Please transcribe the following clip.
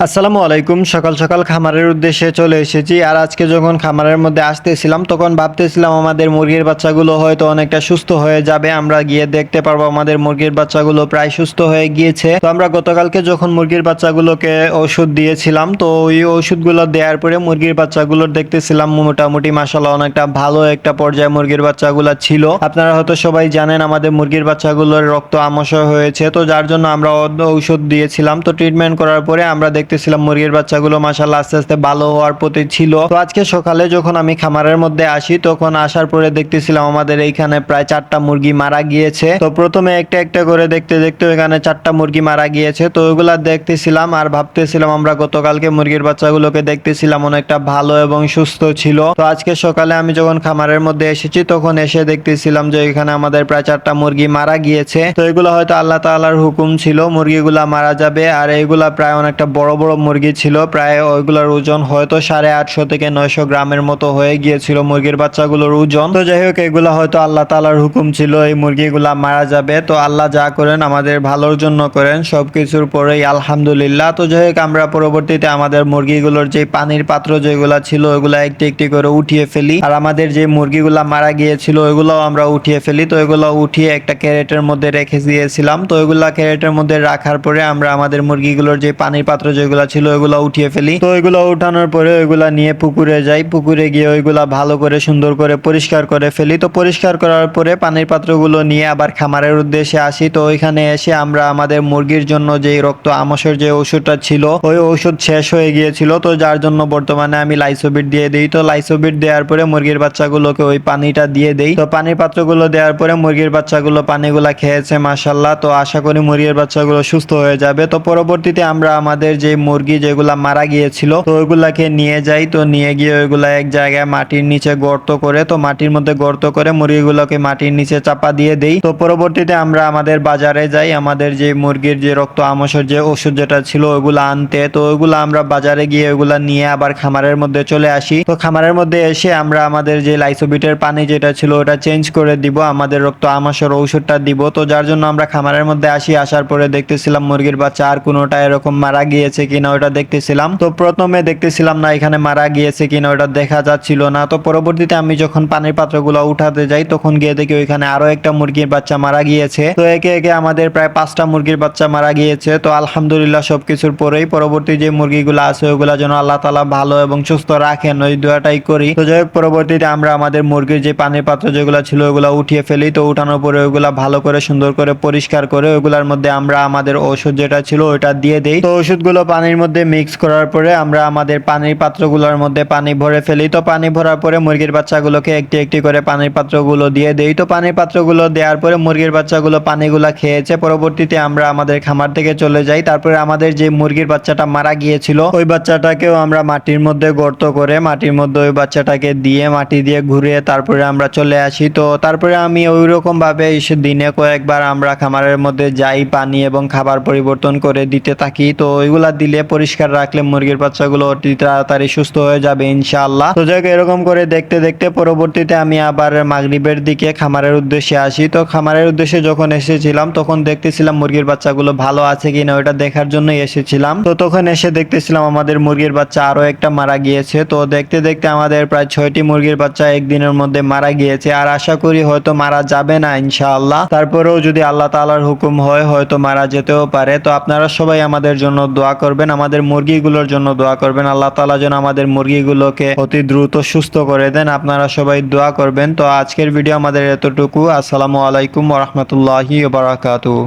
আসসালামু আলাইকুম। সকাল সকাল খামারের উদ্দেশ্যে চলে এসেছি। আর আজকে যখন খামারের মধ্যে আসতেছিলাম, তখন ভাবতেছিলাম আমাদের মুরগির বাচ্চাগুলো হয়তো অনেকটা সুস্থ হয়ে যাবে। আমরা গিয়ে দেখতে পারব আমাদের মুরগির বাচ্চাগুলো প্রায় সুস্থ হয়ে গিয়েছে। তো আমরা গতকালকে যখন মুরগির বাচ্চাগুলোকে ওষুধ দিয়েছিলাম, তো ওই ওষুধগুলো দেওয়ার পরে মুরগির বাচ্চাগুলোর দেখতেছিলাম মোটামুটি মাসাল্লাহ অনেকটা ভালো একটা পর্যায়ে মুরগির বাচ্চাগুলো ছিল। আপনারা হয়তো সবাই জানেন আমাদের মুরগির বাচ্চাগুলোর রক্ত আমশয় হয়েছে। তো যার জন্য আমরা ও- ঔষধ দিয়েছিলাম। তো ট্রিটমেন্ট করার পরে আমরা দেখতেছিলাম মুরগির বাচ্চাগুলো মাসাল্লাহ আস্তে আস্তে ভালো হওয়ার প্রতি ছিল। তো আজকে সকালে যখন আমি খামারের মধ্যে আসি, তখন আসার পরে দেখতেছিলাম আমাদের এইখানে প্রায় চারটা মুরগি মারা গিয়েছে। তো প্রথমে একটা একটা করে দেখতে দেখতে ওইখানে চারটা মুরগি মারা গিয়েছে। তো ওইগুলা দেখতেছিলাম আর ভাবতেছিলাম আমরা গতকালকে মুরগির বাচ্চাগুলোকে দেখতেছিলাম অনেকটা ভালো এবং সুস্থ ছিল। তো আজকে সকালে আমি যখন খামারের মধ্যে এসেছি, তখন এসে দেখতেছিলাম যে এখানে আমাদের প্রায় চারটা মুরগি মারা গিয়েছে। তো এগুলো হয়তো আল্লাহ তাআলার হুকুম ছিল, মুরগিগুলা মারা যাবে। আর এইগুলা প্রায় অনেকটা বড় বড় মুরগি ছিল। প্রায় ওইগুলোর ওজন হয়তো সাড়ে আটশো থেকে নয়শো গ্রামের মতো হয়ে গিয়েছিল মুরগির বাচ্চাগুলোর ওজন। তো যাই হোক, এগুলা হয়তো আল্লাহ তাআলার হুকুম ছিল, এই মুরগিগুলা মারা যাবে। তো আল্লাহ যা করেন আমাদের ভালোর জন্য করেন, সবকিছুর পরেই আলহামদুলিল্লাহ। তো যাই হোক, আমরা পরবর্তীতে আমাদের মুরগিগুলোর যে পানির পাত্র যেগুলা ছিল, ওইগুলা একটি একটি করে উঠিয়ে ফেলি। আর আমাদের যে মুরগিগুলা মারা গিয়েছিল, ওইগুলোও আমরা উঠিয়ে ফেলি। তো এগুলো উঠিয়ে একটা ক্যারেটের মধ্যে রেখে দিয়েছিলাম। তো ওইগুলা ক্যারেটের মধ্যে রাখার পরে আমরা আমাদের মুরগিগুলোর যে পানির পাত্র যেগুলো ছিল ওইগুলো উঠিয়ে ফেলি। তো ওইগুলো উঠানোর পরে ওইগুলা নিয়ে পুকুরে যাই। পুকুরে গিয়ে ওইগুলা ভালো করে, সুন্দর করে পরিষ্কার করে ফেলি। তো পরিষ্কার করার পরে পানির পাত্রগুলো নিয়ে আবার খামারের উদ্দেশ্যে আসি। তো ওইখানে এসে আমরা আমাদের মুরগির জন্য যে রক্ত আমসের যে ওষুধটা ছিল, ওই ওষুধ শেষ হয়ে গিয়েছিল। তো যার জন্য বর্তমানে আমি লাইসোবিট দিয়ে দিই। তো লাইসোবিট দেওয়ার পরে মুরগির বাচ্চাগুলোকে ওই পানিটা দিয়ে দেই। তো পানির পাত্রগুলো দেওয়ার পরে মুরগির বাচ্চাগুলো পানিগুলা খেয়েছে মাসাল্লাহ তো আশা করি মুরগির বাচ্চাগুলো সুস্থ হয়ে যাবে। তো পরবর্তীতে আমরা আমাদের যে মুরগি যেগুলা মারা গিয়েছিল, তো ওইগুলাকে নিয়ে যাই। তো নিয়ে গিয়ে ওইগুলা এক জায়গায় মাটির নিচে গর্ত করে, তো মাটির মধ্যে গর্ত করে মুরগিগুলোকে মাটির নিচে চাপা দিয়ে দেই। তো পরবর্তীতে আমরা আমাদের বাজারে যাই, আমাদের যে মুরগির যে রক্ত আমসের যে ওষুধ যেটা ছিল, ওইগুলো আনতে। তো ওইগুলো আমরা বাজারে গিয়ে ওইগুলা নিয়ে আবার খামারের মধ্যে চলে আসি। তো খামারের মধ্যে এসে আমরা আমাদের যে লাইসোবিটের পানি যেটা ছিল, ওটা চেঞ্জ করে দিব, আমাদের রক্ত আমসের ঔষধটা দিব। তো যার জন্য আমরা খামারের মধ্যে আসি, আসার পরে দেখতেছিলাম মুরগির বাচ্চা আর কোনোটা এরকম মারা গিয়েছে কিনা ওটা দেখতেছিলাম। তো প্রথমে দেখতেছিলাম না এখানে মারা গিয়েছে কিনা, ওটা দেখা যাচ্ছিল না। তো পরবর্তীতে আমি যখন পানির পাত্রগুলো উঠাতে যাই, তখন গিয়ে দেখি ওইখানে আরও একটা মুরগির বাচ্চা মারা গিয়েছে। তো একে একে আমাদের প্রায় পাঁচটা মুরগির বাচ্চা মারা গিয়েছে। তো আলহামদুলিল্লাহ সবকিছুর পরেই পরবর্তী যে মুরগিগুলো আছে ওইগুলা যেন আল্লাহ তালা ভালো এবং সুস্থ রাখেন, ওই দোয়াটাই করি। তো যাই পরবর্তীতে আমরা আমাদের মুরগির যে পানির পাত্র যেগুলো ছিল, ওগুলো উঠিয়ে ফেলি। তো উঠানোর পরে ওইগুলা ভালো করে সুন্দর করে পরিষ্কার করে ওইগুলার মধ্যে আমরা আমাদের ওষুধ যেটা ছিল ওইটা দিয়ে দেই। তো ওষুধগুলো পানির মধ্যে মিক্স করার পরে আমরা আমাদের পানির পাত্রগুলোর মধ্যে পানি ভরে ফেলি। তো পানি ভরার পরে মুরগির বাচ্চাগুলোকে একটি একটি করে পানির পাত্রগুলো দিয়ে দেই। তো পানির পাত্রগুলো দেওয়ার পরে মুরগির বাচ্চাগুলো পানিগুলো খেয়েছে। পরবর্তীতে আমরা আমাদের খামার থেকে চলে যাই। তারপরে আমাদের যে মুরগির বাচ্চাটা মারা গিয়েছিল, ওই বাচ্চাটাকেও আমরা মাটির মধ্যে গর্ত করে মাটির মধ্যে ওই বাচ্চাটাকে দিয়ে মাটি দিয়ে ঘুরিয়ে তারপরে আমরা চলে আসি। তো তারপরে আমি ওই রকম ভাবে এসে দিনে কয়েকবার আমরা খামারের মধ্যে যাই পানি এবং খাবার পরিবর্তন করে দিতে থাকি। তো ওইগুলা দিলে পরিষ্কার রাখলে মুরগির বাচ্চাগুলো অতি তাড়াতাড়ি সুস্থ হয়ে যাবে, ইনশাআল্লাহ। তো যাই এরকম করে দেখতে দেখতে পরবর্তীতে আমি আবার মাগরিবের দিকে খামারের উদ্দেশ্যে আসি। তো খামারের উদ্দেশ্যে যখন এসেছিলাম, তখন দেখতেছিলাম মুরগির বাচ্চাগুলো ভালো আছে কিনা ওটা দেখার জন্যই এসেছিলাম। তো তখন এসে দেখতেছিলাম আমাদের মুরগির বাচ্চা আরও একটা মারা গিয়েছে। তো দেখতে দেখতে আমাদের প্রায় ছয়টি মুরগির বাচ্চা একদিনের মধ্যে মারা গিয়েছে। আর আশা করি হয়তো মারা যাবে না, ইনশাআল্লাহ। তারপরেও যদি আল্লাহ তাআলার হুকুম হয়, হয়তো মারা যেতেও পারে। তো আপনারা সবাই আমাদের জন্য দোয়া করবেন। আমাদের মুরগিগুলোর জন্য দোয়া করবেন। আল্লাহ তালা যেন আমাদের মুরগিগুলোকে অতি দ্রুত সুস্থ করে দেন। আপনারা সবাই দোয়া করবেন। তো আজকের ভিডিও আমাদের এতটুকু। আসসালামু আলাইকুম রহমতুল্লাহি বারাকাতুহু।